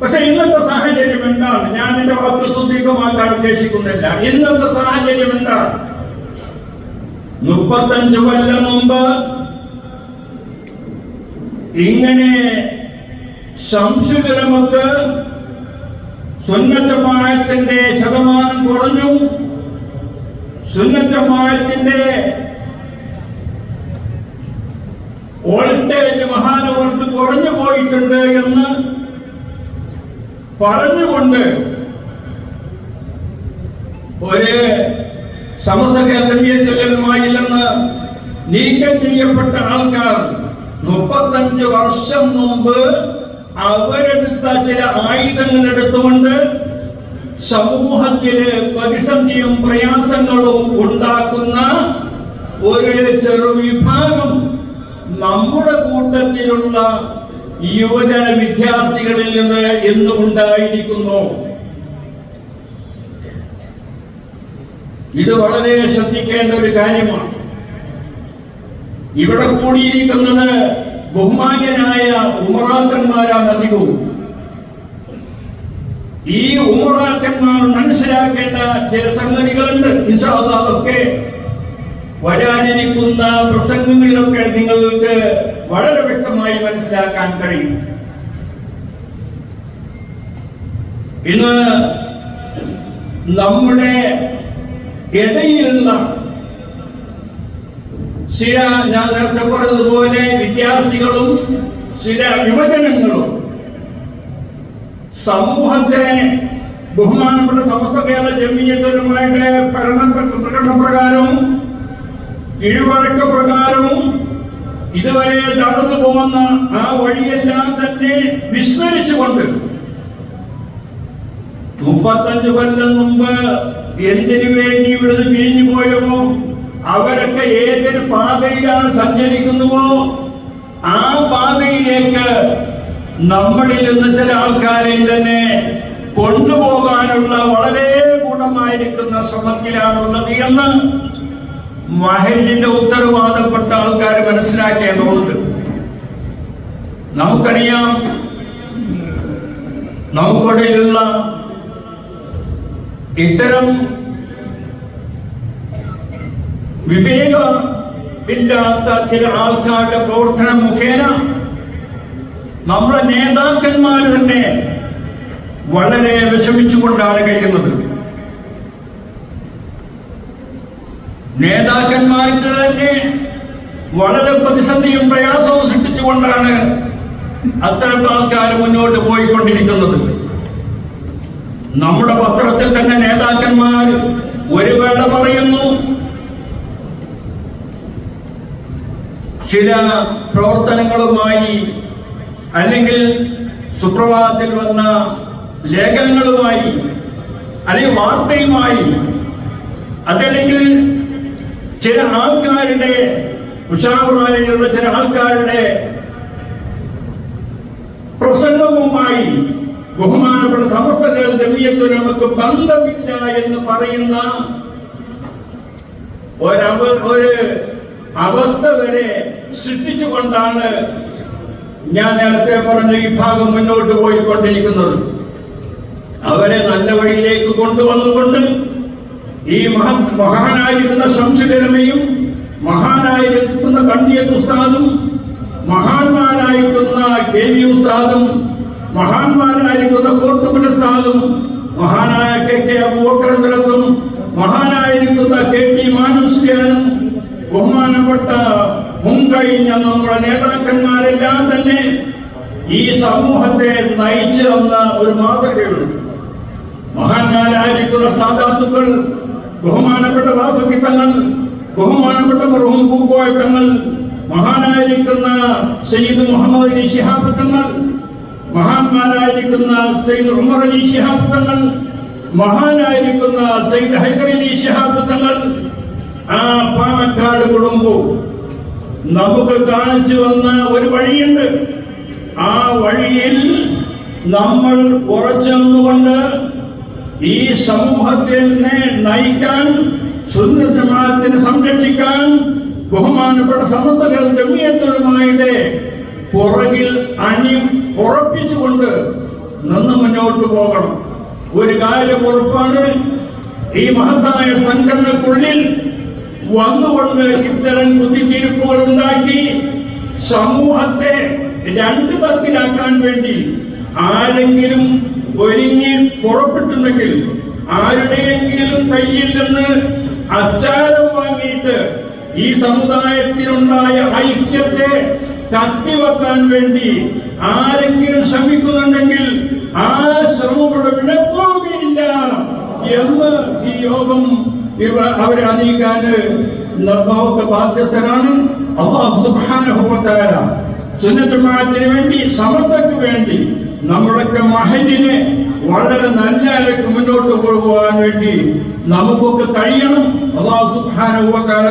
പക്ഷെ ഇന്നത്തെ സാഹചര്യം എന്താണ്? ഞാൻ എന്റെ വാക്ക് സുദീർഘമാക്കാൻ ഉദ്ദേശിക്കുന്നില്ല. ഇന്നത്തെ സാഹചര്യം എന്താണ്? മുപ്പത്തഞ്ചു കൊല്ലം മുമ്പ് ഇങ്ങനെ സംശുജനമൊക്കെ സുന്നത്തമായത്തിന്റെ ശതമാനം കുറഞ്ഞു. സുന്നത്തമായത്തിന്റെ വോൾട്ടേജ് മഹാനവർക്ക് കുറഞ്ഞു പോയിട്ടുണ്ട് എന്ന് പറഞ്ഞുകൊണ്ട് ഒരു സമസ്ത കേന്ദ്രീയത്തിലുമായില്ലെന്ന് നീക്കം ചെയ്യപ്പെട്ട ആൾക്കാർ മുപ്പത്തഞ്ച് വർഷം മുമ്പ് അവരെടുത്ത ചില ആയുധങ്ങൾ എടുത്തുകൊണ്ട് സമൂഹത്തിൽ പ്രതിസന്ധിയും പ്രയാസങ്ങളും ഉണ്ടാക്കുന്ന ഒരു ചെറുവിഭാഗം നമ്മുടെ കൂട്ടത്തിലുള്ള യുവജന വിദ്യാർത്ഥികളിൽ നിന്ന് ഇന്ന് ഉണ്ടായിരിക്കുന്നു. ഇത് വളരെ ശ്രദ്ധിക്കേണ്ട ഒരു കാര്യമാണ്. ഇവിടെ കൂടിയിരിക്കുന്നത് ബഹുമാന്യനായ ഉമറാക്കന്മാരാണ് അധികവും. ഈ ഉമറാക്കന്മാർ മനസ്സിലാക്കേണ്ട ചില സംഗതികളുണ്ട്. അതൊക്കെ വരാനിരിക്കുന്ന പ്രസംഗങ്ങളിലൊക്കെ നിങ്ങൾക്ക് വളരെ വ്യക്തമായി മനസ്സിലാക്കാൻ കഴിയും. ഇന്ന് നമ്മുടെ ഇടയിലുള്ള ചില ഞാൻ നേരത്തെ പറഞ്ഞതുപോലെ വിദ്യാർത്ഥികളും ചില യുവജനങ്ങളും സമൂഹത്തെ ബഹുമാനപ്പെട്ട സമസ്ത കേരള ജമീയത്തിനുമായിട്ട് പ്രകടന പ്രകടന പ്രകാരവും കീഴ്വഴക്ക പ്രകാരവും ഇതുവരെ നടന്നു പോകുന്ന ആ വഴിയെല്ലാം തന്നെ വിസ്മരിച്ചുകൊണ്ട് മുപ്പത്തഞ്ചു കൊല്ലം മുമ്പ് എന്തിനു വേണ്ടി ഇവിടുന്ന് പിരിഞ്ഞു പോയവോ അവരൊക്കെ ഏതൊരു പാതയിലാണ് സഞ്ചരിക്കുന്നുവോ? ആ പാതയിലേക്ക് നമ്മളിൽ നിന്ന് ചില ആൾക്കാരെ തന്നെ കൊണ്ടുപോകാനുള്ള വളരെ ഗുണമായിരിക്കുന്ന ശ്രമത്തിലാണുള്ളത് എന്ന് മഹലിന്റെ ഉത്തരവാദപ്പെട്ട ആൾക്കാർ മനസ്സിലാക്കേണ്ടതുണ്ട് നമുക്കറിയാം നമുക്കിടയിലുള്ള ഇത്തരം വിവേകമില്ലാത്ത ചില ആൾക്കാരുടെ പ്രവർത്തനം മുഖേന നമ്മുടെ നേതാക്കന്മാർ തന്നെ വളരെ വിഷമിച്ചുകൊണ്ടാണ് കഴിയുന്നത് നേതാക്കന്മാർക്ക് തന്നെ വളരെ പ്രതിസന്ധിയും പ്രയാസവും സൃഷ്ടിച്ചുകൊണ്ടാണ് അത്തരം ആൾക്കാർ മുന്നോട്ട് പോയിക്കൊണ്ടിരിക്കുന്നത്. നമ്മുടെ പത്രത്തിൽ തന്നെ നേതാക്കന്മാർ ഒരു വേള പറയുന്നു. ചില പ്രവർത്തനങ്ങളുമായി അല്ലെങ്കിൽ സുപ്രഭാതത്തിൽ വന്ന ലേഖനങ്ങളുമായി അല്ലെങ്കിൽ വാർത്തയുമായി അതല്ലെങ്കിൽ ചില ആൾക്കാരുടെ ഉഷാറായുള്ള ചില ആൾക്കാരുടെ പ്രസംഗവുമായി ബഹുമാനപ്പെട്ട സമസ്ത ജമീയത്തിൽ നമുക്ക് ബന്ധമില്ല എന്ന് പറയുന്ന ഒരു അവസ്ഥ വരെ സൃഷ്ടിച്ചുകൊണ്ടാണ് ഞാൻ നേരത്തെ പറഞ്ഞ ഈ ഭാഗം മുന്നോട്ട് പോയിക്കൊണ്ടിരിക്കുന്നത്. അവരെ നല്ല വഴിയിലേക്ക് കൊണ്ടുവന്നുകൊണ്ട് ഈ മഹ മഹാനായിരുന്ന ശംസുലമയും മഹാനായിരിക്കുന്ന കണ്ണിയത്ത് ഉസ്താദും മഹാന്മാരായിരിക്കുന്ന കെ വി ഉസ്താദും മഹാന്മാരായിരിക്കുന്ന കോട്ടുമല ഉസ്താദും മഹാനായ കെ കെ അബൂബക്കറും മഹാനായിരിക്കുന്ന കെ ടി മാനുഷ്യനും ബഹുമാനപ്പെട്ട മുൻകഴിഞ്ഞ നമ്മുടെ നേതാക്കന്മാരെല്ലാം തന്നെ ഈ സമൂഹത്തെ നയിച്ചു തന്ന ഒരു മാതൃകയുണ്ട്. മഹാന്മാരായിരിക്കുന്ന സാധാത്തുക്കൾ ബഹുമാനപ്പെട്ട വാസുകിത്തങ്ങൾ ബഹുമാനപ്പെട്ട മർഹൂം പൂക്കോയ തങ്ങൾ മഹാനായിരിക്കുന്ന സയ്യിദ് മുഹമ്മദ് അലി ശിഹാബ് തങ്ങൾ മഹാന്മാരായിരിക്കുന്ന സയ്യിദ് ഉമർ അലി ശിഹാബ് തങ്ങൾ മഹാനായിരിക്കുന്ന സയ്യിദ് ഹൈദർ അലി ശിഹാബ് തങ്ങൾ ആ പാണക്കാട് കുടുംബവും നമുക്ക് കാണിച്ചു വന്ന ഒരു വഴിയുണ്ട്. ആ വഴിയിൽ നമ്മൾ ഉറച്ചെന്നുകൊണ്ട് ഈ സമൂഹത്തിനെ നയിക്കാൻ സുന്ന ജമാഅത്തിനെ സംരക്ഷിക്കാൻ ബഹുമാനപ്പെട്ട സമസ്ത ജമിയത്തുമായുടെ പുറകിൽ അണി ഉറപ്പിച്ചുകൊണ്ട് നിന്ന് മുന്നോട്ട് പോകണം. ഒരു കാര്യം ഉറപ്പാണ് ഈ മഹത്തായ സംഘടനക്കുള്ളിൽ വന്നുകൊണ്ട് ഇത്തരം കുത്തിത്തീർപ്പുകൾ ഉണ്ടാക്കി സമൂഹത്തെ രണ്ട് തരത്തിലാക്കാൻ വേണ്ടി ആരെങ്കിലും ഒരുങ്ങി പുറപ്പെട്ടുണ്ടെങ്കിൽ ആരുടെയെങ്കിലും കയ്യിൽ നിന്ന് അച്ചാരം വാങ്ങിയിട്ട് ഈ സമുദായത്തിനുണ്ടായ ഐക്യത്തെ കത്തിവെക്കാൻ വേണ്ടി ആരെങ്കിലും ശ്രമിക്കുന്നുണ്ടെങ്കിൽ ആ ശ്രമങ്ങളുടെ വിടപ്പോവുകയില്ല എന്ന് ഈ യോഗം ഇവ അവരെ അറിയിക്കാന് നമുക്ക് ബാധ്യസ്ഥരാണ്. അള്ളാഹു സുബ്ഹാനഹു തആല വേണ്ടി സമസ്തക്ക് വേണ്ടി നമ്മളൊക്കെ മഹജിനെ വളരെ നല്ല നിലയ്ക്ക് മുന്നോട്ട് കൊണ്ടുപോകാൻ വേണ്ടി നമുക്കൊക്കെ കഴിയണം. അള്ളാഹു സുബ്ഹാനഹു വ തആല